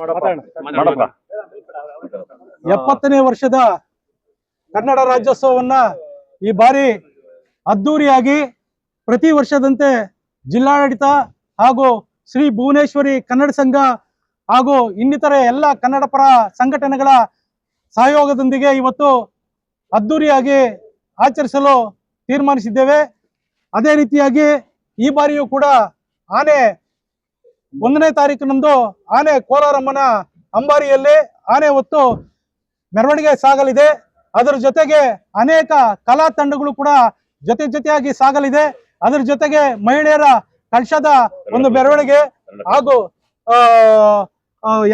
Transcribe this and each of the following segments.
ಮಾಡಪ್ಪ. ಎಪ್ಪತ್ತನೇ ವರ್ಷದ ಕನ್ನಡ ರಾಜ್ಯೋತ್ಸವವನ್ನ ಈ ಬಾರಿ ಅದ್ದೂರಿಯಾಗಿ ಪ್ರತಿ ವರ್ಷದಂತೆ ಜಿಲ್ಲಾಡಳಿತ ಹಾಗೂ ಶ್ರೀ ಭುವನೇಶ್ವರಿ ಕನ್ನಡ ಸಂಘ ಹಾಗೂ ಇನ್ನಿತರ ಎಲ್ಲ ಕನ್ನಡ ಪರ ಸಂಘಟನೆಗಳ ಸಹಯೋಗದೊಂದಿಗೆ ಇವತ್ತು ಅದ್ದೂರಿಯಾಗಿ ಆಚರಿಸಲು ತೀರ್ಮಾನಿಸಿದ್ದೇವೆ. ಅದೇ ರೀತಿಯಾಗಿ ಈ ಬಾರಿಯೂ ಕೂಡ ಆನೆ ಒಂದನೇ ತಾರೀಕಿನಂದು ಆನೆ ಕೋಲಾರಮ್ಮನ ಅಂಬಾರಿಯಲ್ಲಿ ಆನೆ ಹೊತ್ತು ಮೆರವಣಿಗೆ ಸಾಗಲಿದೆ. ಅದರ ಜೊತೆಗೆ ಅನೇಕ ಕಲಾ ತಂಡಗಳು ಕೂಡ ಜೊತೆ ಜೊತೆಯಾಗಿ ಸಾಗಲಿದೆ. ಅದರ ಜೊತೆಗೆ ಮಹಿಳೆಯರ ಕಳಶದ ಒಂದು ಮೆರವಣಿಗೆ ಹಾಗೂ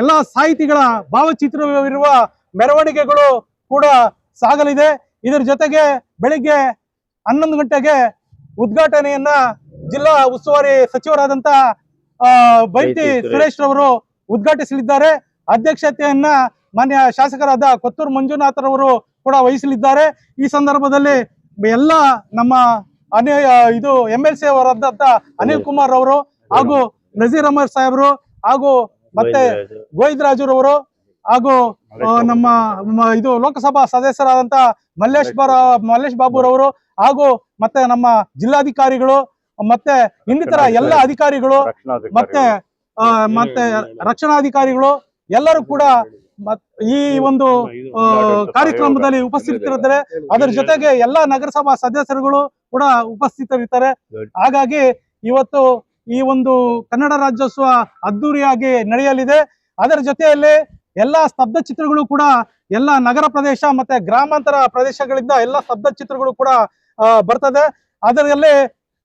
ಎಲ್ಲಾ ಸಾಹಿತಿಗಳ ಭಾವಚಿತ್ರವಿರುವ ಮೆರವಣಿಗೆಗಳು ಕೂಡ ಸಾಗಲಿದೆ. ಇದರ ಜೊತೆಗೆ ಬೆಳಿಗ್ಗೆ ಹನ್ನೊಂದು ಗಂಟೆಗೆ ಉದ್ಘಾಟನೆಯನ್ನ ಜಿಲ್ಲಾ ಉಸ್ತುವಾರಿ ಸಚಿವರಾದಂತಹ ಬೈತಿ ಸುರೇಶ್. ರವರು ಉದ್ಘಾಟಿಸಲಿದ್ದಾರೆ. ಅಧ್ಯಕ್ಷತೆಯನ್ನ ಮಾನ್ಯ ಶಾಸಕರಾದ ಕೊತ್ತೂರು ಮಂಜುನಾಥರವರು ಕೂಡ ವಹಿಸಲಿದ್ದಾರೆ. ಈ ಸಂದರ್ಭದಲ್ಲಿ ಎಲ್ಲ ನಮ್ಮ ಅನೇ ಇದು ಎಂ ಎಲ್ ಸಿ ಅವರಾದಂತ ಅನಿಲ್ ಕುಮಾರ್ ಅವರು ಹಾಗೂ ನಜೀರ್ ಅಹಮದ್ ಸಾಹೇಬ್ರು ಹಾಗೂ ಮತ್ತೆ ಗೋವಿಂದರಾಜುರವರು ಹಾಗೂ ನಮ್ಮ ಇದು ಲೋಕಸಭಾ ಸದಸ್ಯರಾದಂತ ಮಲ್ಲೇಶ್ ಬರ ಮಲ್ಲೇಶ್ ಬಾಬುರವರು ಹಾಗೂ ಮತ್ತೆ ನಮ್ಮ ಜಿಲ್ಲಾಧಿಕಾರಿಗಳು ಮತ್ತೆ ಇನ್ನಿತರ ಎಲ್ಲ ಅಧಿಕಾರಿಗಳು ಮತ್ತೆ ಮತ್ತೆ ರಕ್ಷಣಾಧಿಕಾರಿಗಳು ಎಲ್ಲರೂ ಕೂಡ ಈ ಒಂದು ಕಾರ್ಯಕ್ರಮದಲ್ಲಿ ಉಪಸ್ಥಿತರಿದ್ದಾರೆ ಅದರ ಜೊತೆಗೆ ಎಲ್ಲಾ ನಗರಸಭಾ ಸದಸ್ಯರುಗಳು ಕೂಡ ಉಪಸ್ಥಿತರಿದ್ದಾರೆ ಹಾಗಾಗಿ ಇವತ್ತು ಈ ಒಂದು ಕನ್ನಡ ರಾಜ್ಯೋತ್ಸವ ಅದ್ದೂರಿಯಾಗಿ ನಡೆಯಲಿದೆ ಅದರ ಜೊತೆಯಲ್ಲಿ ಎಲ್ಲಾ ಸ್ತಬ್ಧ ಚಿತ್ರಗಳು ಕೂಡ ಎಲ್ಲ ನಗರ ಪ್ರದೇಶ ಮತ್ತೆ ಗ್ರಾಮಾಂತರ ಪ್ರದೇಶಗಳಿಂದ ಎಲ್ಲ ಸ್ತಬ್ಧ ಚಿತ್ರಗಳು ಕೂಡ ಬರ್ತದೆ ಅದರಲ್ಲಿ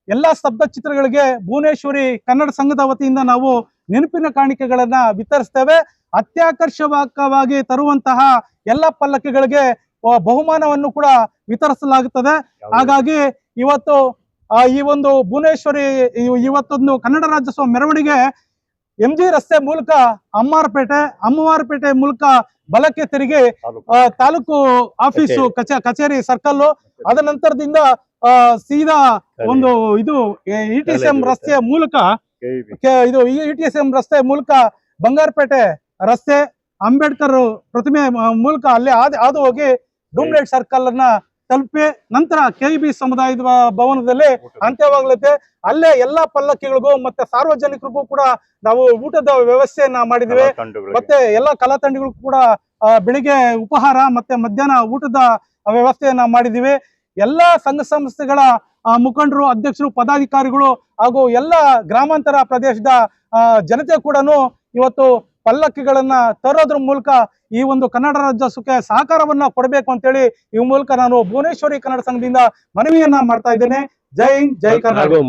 ಎಲ್ಲಾ ಸ್ತಬ್ಧ ಚಿತ್ರಗಳಿಗೆ ಭುವನೇಶ್ವರಿ ಕನ್ನಡ ಸಂಘದ ವತಿಯಿಂದ ನಾವು ನೆನಪಿನ ಕಾಣಿಕೆಗಳನ್ನ ವಿತರಿಸ್ತೇವೆ. ಅತ್ಯಾಕರ್ಷಕವಾಗಿ ತರುವಂತಹ ಎಲ್ಲ ಪಲ್ಲಕ್ಕಿಗಳಿಗೆ ಬಹುಮಾನವನ್ನು ಕೂಡ ವಿತರಿಸಲಾಗುತ್ತದೆ. ಹಾಗಾಗಿ ಇವತ್ತು ಈ ಒಂದು ಭುವನೇಶ್ವರಿ ಇವತ್ತೊಂದು ಕನ್ನಡ ರಾಜ್ಯೋತ್ಸವ ಮೆರವಣಿಗೆ ಎಂ ಜಿ ರಸ್ತೆ ಮೂಲಕ ಅಮ್ಮಾರಪೇಟೆ ಅಮ್ಮವಾರಪೇಟೆ ಮೂಲಕ ಬಲಕ್ಕೆ ತಿರುಗಿ ತಾಲೂಕು. ಆಫೀಸು ಕಚೇ ಕಚೇರಿ ಸರ್ಕಲ್ ಅದ ನಂತರದಿಂದ ಸೀದಾ ಒಂದು ಇದು ಇ ಟಿ ಸಿ ಎಂ ರಸ್ತೆಯ ಮೂಲಕ ಇದು ಇ ಟಿ ಎಸ್ ಎಂ ರಸ್ತೆ ಮೂಲಕ ಬಂಗಾರಪೇಟೆ ರಸ್ತೆ ಅಂಬೇಡ್ಕರ್ ಪ್ರತಿಮೆ ಮೂಲಕ ಅಲ್ಲಿ ಆದ ಹಾದು ಹೋಗಿ ಡೂಮ್ಲೇಟ್ ಸರ್ಕಲ್ ಅನ್ನ ತಲುಪಿ ನಂತರ ಕೆ ಬಿ ಸಮುದಾಯದ ಭವನದಲ್ಲಿ ಅಂತ್ಯವಾಗಲಿದೆ. ಅಲ್ಲೇ ಎಲ್ಲಾ ಪಲ್ಲಕ್ಕಿಗಳಿಗೂ ಮತ್ತೆ ಸಾರ್ವಜನಿಕರಿಗೂ ಕೂಡ ನಾವು ಊಟದ ವ್ಯವಸ್ಥೆಯನ್ನ ಮಾಡಿದ್ವಿ ಮತ್ತೆ ಎಲ್ಲಾ ಕಲಾ ತಂಡಗಳಿಗೂ ಕೂಡ ಬೆಳಿಗ್ಗೆ ಉಪಹಾರ ಮತ್ತೆ ಮಧ್ಯಾಹ್ನ ಊಟದ ವ್ಯವಸ್ಥೆಯನ್ನ ಮಾಡಿದಿವಿ ಎಲ್ಲಾ ಸಂಘ ಸಂಸ್ಥೆಗಳ ಮುಖಂಡರು ಅಧ್ಯಕ್ಷರು ಪದಾಧಿಕಾರಿಗಳು ಹಾಗೂ ಎಲ್ಲ ಗ್ರಾಮಾಂತರ ಪ್ರದೇಶದ ಜನತೆ ಕೂಡ ಇವತ್ತು ಪಲ್ಲಕ್ಕಿಗಳನ್ನ ತರೋದ್ರ ಮೂಲಕ ಈ ಒಂದು ಕನ್ನಡ ರಾಜ್ಯೋತ್ಸವಕ್ಕೆ ಸಹಕಾರವನ್ನ ಕೊಡಬೇಕು ಅಂತೇಳಿ ಈ ಮೂಲಕ ನಾನು ಭುವನೇಶ್ವರಿ ಕನ್ನಡ ಸಂಘದಿಂದ ಮನವಿಯನ್ನ ಮಾಡ್ತಾ ಇದ್ದೇನೆ. ಜೈ ಹಿಂದ್, ಜೈ ಕರ್ನಾಟಕ.